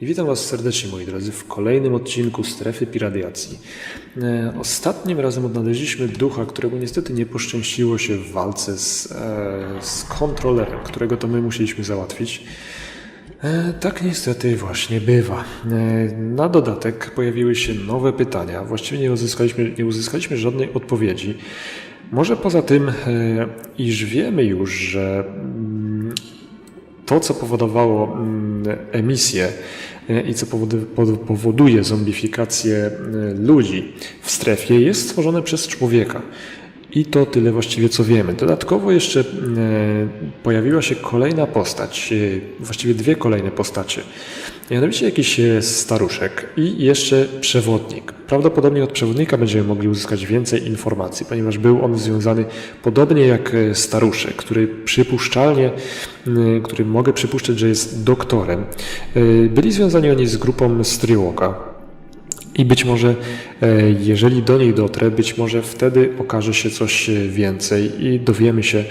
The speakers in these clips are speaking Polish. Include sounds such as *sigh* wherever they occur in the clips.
I witam Was serdecznie, moi drodzy, w kolejnym odcinku Strefy Piradiacji. E, ostatnim razem odnaleźliśmy ducha, którego niestety nie poszczęściło się w walce z, e, z kontrolerem, którego to my musieliśmy załatwić. E, tak niestety właśnie bywa. Na dodatek pojawiły się nowe pytania. Właściwie nie uzyskaliśmy, nie uzyskaliśmy żadnej odpowiedzi. Może poza tym, iż wiemy już, że to, co powodowało mm, emisję e, i co powoduje zombifikację e, ludzi w strefie, jest stworzone przez człowieka. I to tyle właściwie, co wiemy. Dodatkowo jeszcze e, pojawiła się kolejna postać, e, właściwie dwie kolejne postacie. Mianowicie jakiś e, staruszek i jeszcze przewodnik. Prawdopodobnie od przewodnika będziemy mogli uzyskać więcej informacji, ponieważ był on związany podobnie jak staruszek, który przypuszczalnie, który mogę przypuszczać, że jest doktorem. Byli związani oni z grupą Strioka. I być może, e, jeżeli do niej dotrę, być może wtedy okaże się coś e, więcej i dowiemy się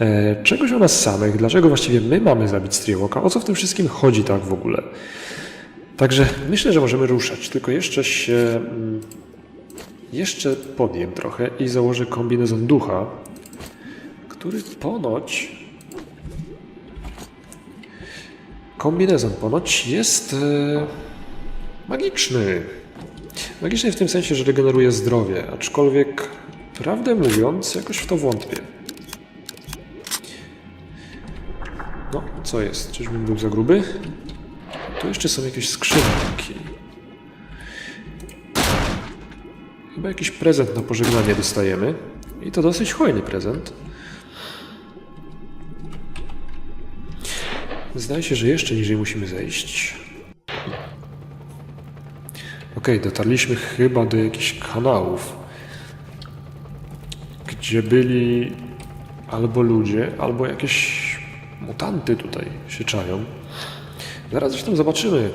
e, czegoś o nas samych, dlaczego właściwie my mamy zabić Striełoka, o co w tym wszystkim chodzi tak w ogóle. Także myślę, że możemy ruszać, tylko jeszcze się. mm, Jeszcze podjem trochę i założę kombinezon ducha, który ponoć. Kombinezon ponoć jest magiczny. Magiczny w tym sensie, że regeneruje zdrowie, aczkolwiek prawdę mówiąc, jakoś w to wątpię. No, co jest? Czyżbym był za gruby? Tu jeszcze są jakieś skrzynki. Chyba jakiś prezent na pożegnanie dostajemy. I to dosyć hojny prezent. Zdaje się, że jeszcze niżej musimy zejść. Okej, dotarliśmy chyba do jakichś kanałów, gdzie byli albo ludzie, albo jakieś mutanty tutaj się czają. Zaraz zresztą zobaczymy.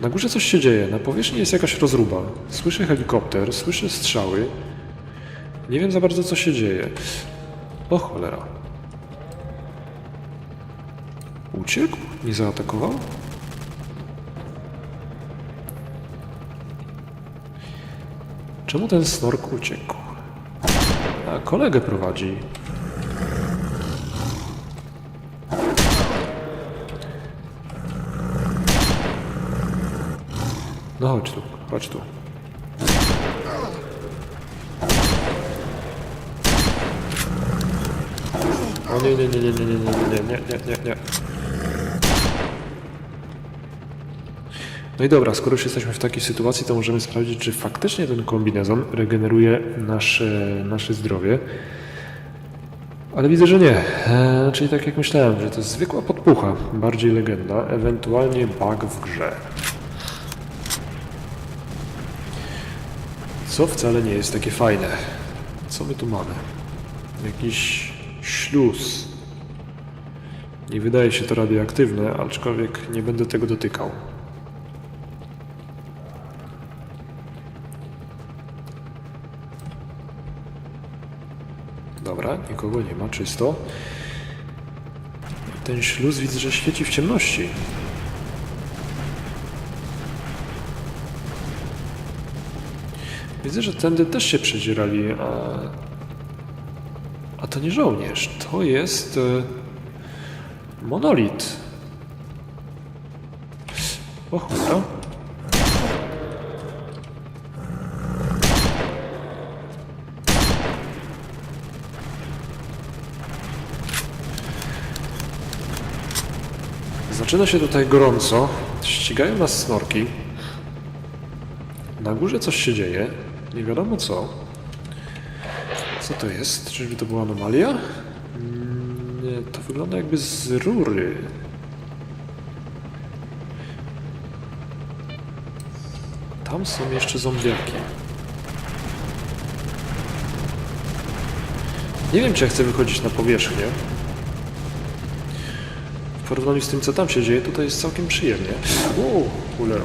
Na górze coś się dzieje, na powierzchni jest jakaś rozruba. Słyszę helikopter, słyszę strzały. Nie wiem za bardzo co się dzieje. O cholera. Uciekł? Nie zaatakował? Czemu ten snork uciekł? A kolegę prowadzi. No chodź tu, chodź tu. O nie, nie, nie, nie, nie, nie, nie, nie, nie, nie, nie, No i dobra, skoro już jesteśmy w takiej sytuacji, to możemy sprawdzić, czy faktycznie ten kombinezon regeneruje nasze, nasze zdrowie. Ale widzę, że nie. E, czyli tak jak myślałem, że to jest zwykła podpucha, bardziej legenda, ewentualnie bug w grze. Co wcale nie jest takie fajne. Co my tu mamy? Jakiś śluz. Nie wydaje się to radioaktywne, aczkolwiek nie będę tego dotykał. Dobra, nikogo nie ma, czysto. Ten śluz widzę, że świeci w ciemności. Widzę, że tędy też się przedzierali, a... A to nie żołnierz, to jest... E... Monolit. O cholera. Zaczyna się tutaj gorąco. Ścigają nas snorki. Na górze coś się dzieje. Nie wiadomo co. Co to jest? Czyżby to była anomalia? Mm, Nie, to wygląda jakby z rury. Tam są jeszcze zombiaki. Nie wiem, czy ja chcę wychodzić na powierzchnię. W porównaniu z tym, co tam się dzieje, tutaj jest całkiem przyjemnie. Uuu, cholera.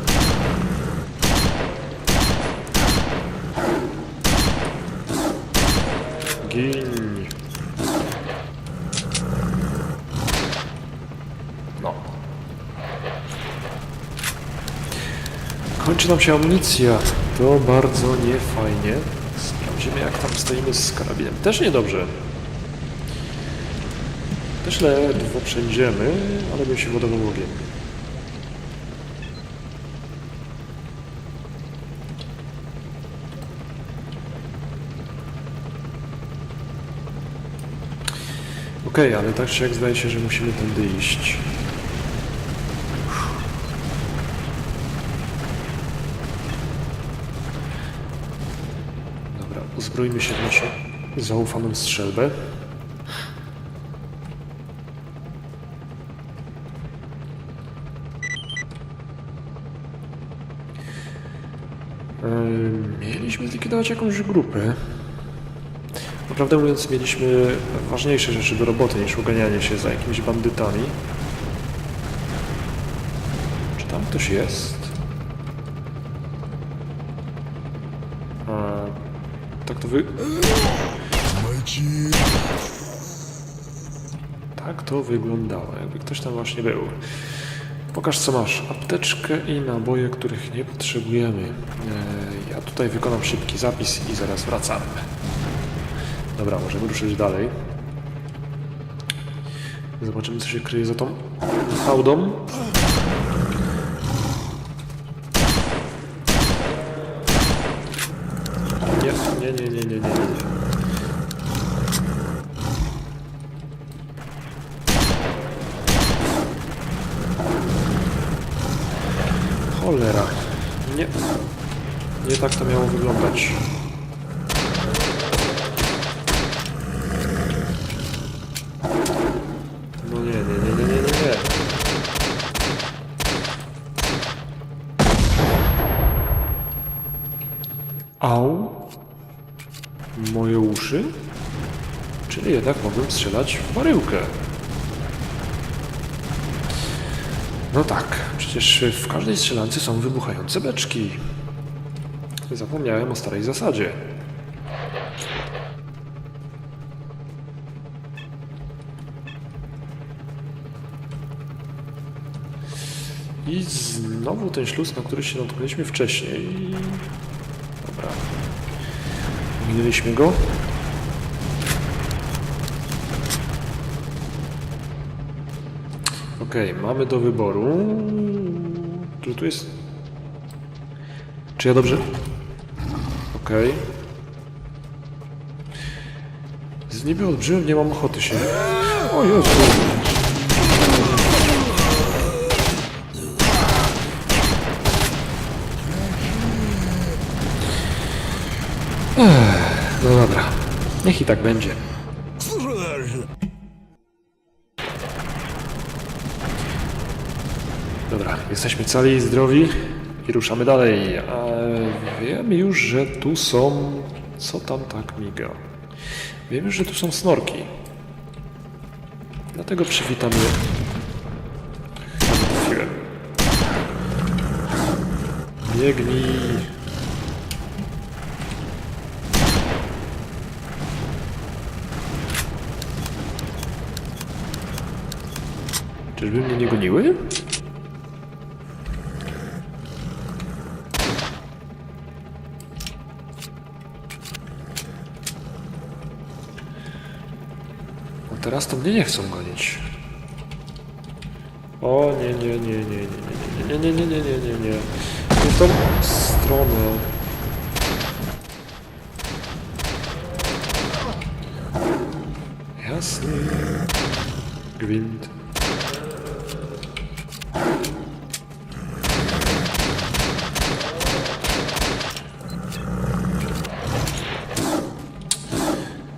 Gin. No. Kończy nam się amunicja. To bardzo niefajnie. Sprawdzimy jak tam stoimy z karabinem. Też niedobrze. Też ledwo przędziemy, ale bym się wodował ogień. Okej, ale tak czy jak zdaje się, że musimy tędy iść. Dobra, uzbrójmy się w naszą zaufaną strzelbę. Mieliśmy zlikwidować jakąś grupę. Naprawdę mówiąc, mieliśmy ważniejsze rzeczy do roboty niż uganianie się za jakimiś bandytami. Czy tam ktoś jest? A, tak to wy... Tak to wyglądało, jakby ktoś tam właśnie był. Pokaż co masz. Apteczkę i naboje, których nie potrzebujemy. E, ja tutaj wykonam szybki zapis i zaraz wracamy. Dobra, możemy ruszyć dalej. Zobaczymy, co się kryje za tą hałdą. Nie, nie, nie, nie, nie, nie. nie. Cholera. Nie. Nie tak to miało wyglądać. No nie, nie, nie, nie, nie, nie, nie. Au. Moje uszy? Czyli jednak mogłem strzelać w baryłkę. No tak, przecież w każdej strzelance są wybuchające beczki. Zapomniałem o starej zasadzie. I znowu ten śluz, na który się natknęliśmy wcześniej. Dobra. Minęliśmy go. Okej, mamy do wyboru. Czy tu jest. Czy ja dobrze. Okej. Z niby olbrzymem nie mam ochoty się. O Jezu. No dobra. Niech i tak będzie. Jesteśmy cali zdrowi i ruszamy dalej. A wiem już, że tu są... Co tam tak miga? Wiem już, że tu są snorki. Dlatego. Chyba nie trafiłem. Biegnij. Czyżby mnie nie goniły? No teraz to mnie nie chcą gonić. O nie, nie, nie, nie, nie, nie, nie, nie, nie, nie, nie, nie, nie. Nie w tą stronę. Jasny. Gwint.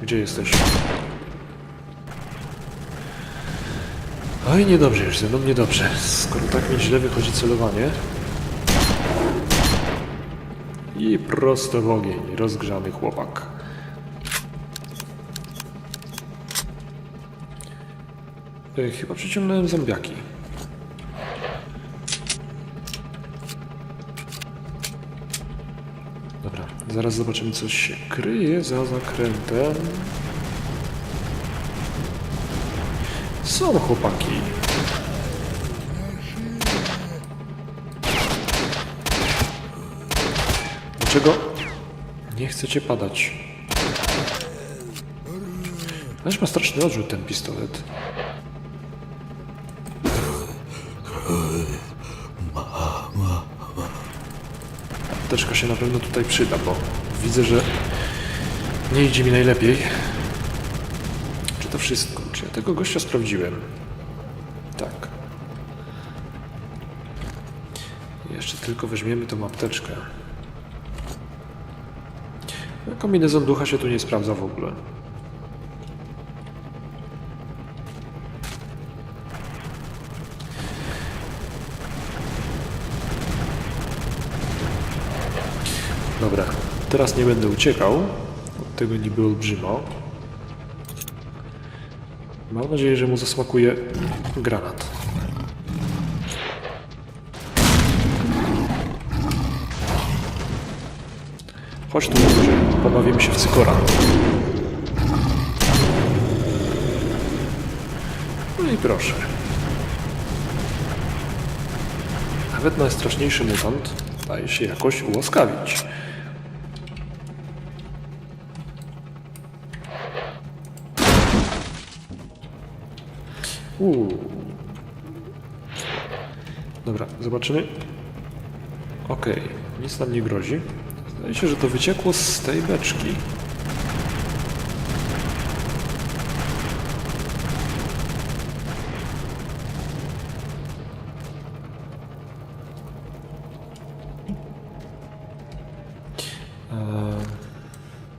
Gdzie jesteś? Oj, niedobrze już ze mną, niedobrze. Skoro tak mi źle wychodzi celowanie. I prosto w ogień, rozgrzany chłopak. E, Chyba przyciągnąłem zombiaki. Dobra, zaraz zobaczymy, co się kryje za zakrętem. Są chłopaki. Dlaczego nie chcecie padać? Weź ma straszny odrzut ten pistolet. Apteczka się na pewno tutaj przyda, bo widzę, że nie idzie mi najlepiej. Czy to wszystko? Tego gościa sprawdziłem? Tak. Jeszcze tylko weźmiemy tą apteczkę. Kombinezon ducha się tu nie sprawdza w ogóle. Dobra, teraz nie będę uciekał od tego niby olbrzyma. Mam nadzieję, że mu zasmakuje granat. Chodź tu, może pobawimy się w cykora. No i proszę. Nawet najstraszniejszy mutant daje się jakoś ułaskawić. Uuu. Dobra, zobaczymy. Okej, nic nam nie grozi. Zdaje się, że to wyciekło z tej beczki. Eee,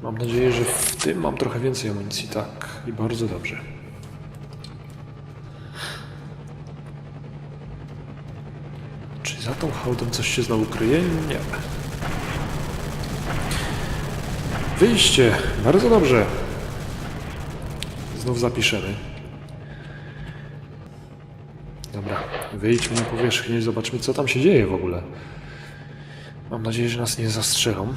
Mam nadzieję, że w tym mam trochę więcej amunicji. Tak, i bardzo dobrze. Hałdą coś się znowu kryje? Nie. Wyjście. Bardzo dobrze. Znów zapiszemy. Dobra, wyjdźmy na powierzchnię i zobaczmy, co tam się dzieje w ogóle. Mam nadzieję, że nas nie zastrzelą.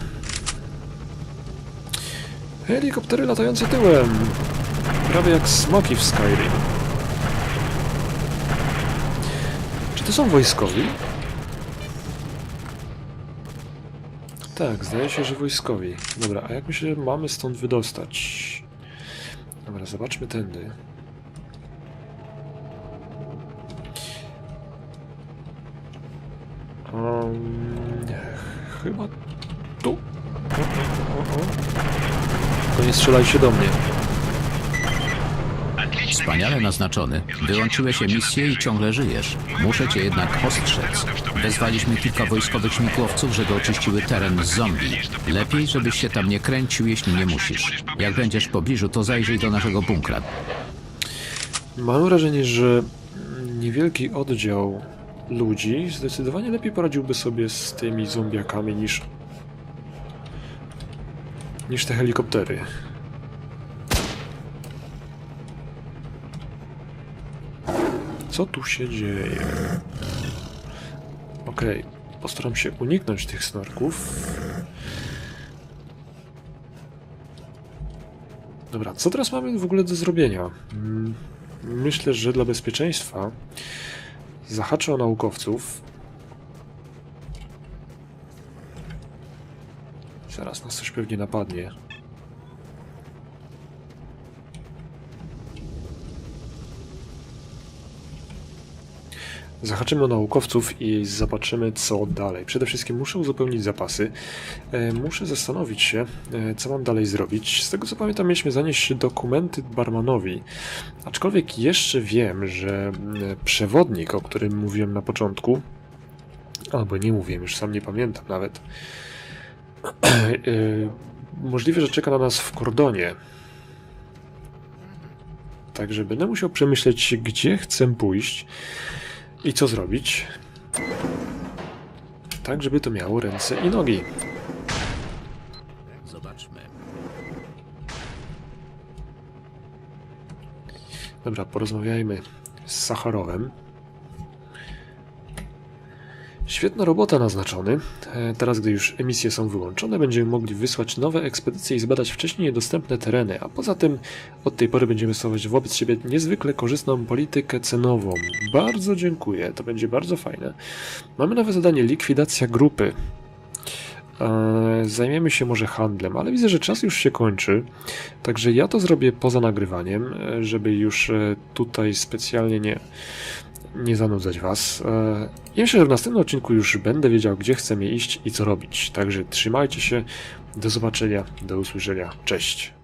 Helikoptery latające tyłem. Prawie jak smoki w Skyrim. Czy to są wojskowi? Tak, zdaje się, że wojskowi. Dobra, a jak my się mamy stąd wydostać? Dobra, zobaczmy tędy. Um, chyba tu. O, o, o. To nie strzelajcie do mnie. Wspaniale naznaczony. Wyłączyłeś emisję i ciągle żyjesz. Muszę cię jednak ostrzec. Wezwaliśmy kilka wojskowych śmigłowców, żeby oczyściły teren z zombie. Lepiej, żebyś się tam nie kręcił, jeśli nie musisz. Jak będziesz w pobliżu, to zajrzyj do naszego bunkra. Mam wrażenie, że niewielki oddział ludzi zdecydowanie lepiej poradziłby sobie z tymi zombiakami niż niż te helikoptery. Co tu się dzieje? Okej, postaram się uniknąć tych snorków. Dobra, co teraz mamy w ogóle do zrobienia? Mm, Myślę, że dla bezpieczeństwa zahaczę o naukowców. Zaraz nas coś pewnie napadnie. Zahaczymy o naukowców i zobaczymy, co dalej. Przede wszystkim muszę uzupełnić zapasy. E, Muszę zastanowić się, e, co mam dalej zrobić. Z tego co pamiętam, mieliśmy zanieść dokumenty barmanowi. Aczkolwiek jeszcze wiem, że e, przewodnik, o którym mówiłem na początku, albo nie mówiłem, już sam nie pamiętam nawet, *clears throat* e, możliwe, że czeka na nas w kordonie. Także będę musiał przemyśleć, gdzie chcę pójść i co zrobić, tak żeby to miało ręce i nogi. Zobaczmy. Dobra, porozmawiajmy z Sacharowem. Świetna robota naznaczony. E, Teraz, gdy już emisje są wyłączone, będziemy mogli wysłać nowe ekspedycje i zbadać wcześniej niedostępne tereny, a poza tym od tej pory będziemy stosować wobec siebie niezwykle korzystną politykę cenową. Bardzo dziękuję, to będzie bardzo fajne. Mamy nowe zadanie likwidacja grupy. E, Zajmiemy się może handlem, ale widzę, że czas już się kończy. Także ja to zrobię poza nagrywaniem, e, żeby już tutaj specjalnie nie, nie zanudzać Was. E, I myślę, że w następnym odcinku już będę wiedział, gdzie chcemy iść i co robić. Także trzymajcie się. Do zobaczenia, do usłyszenia. Cześć.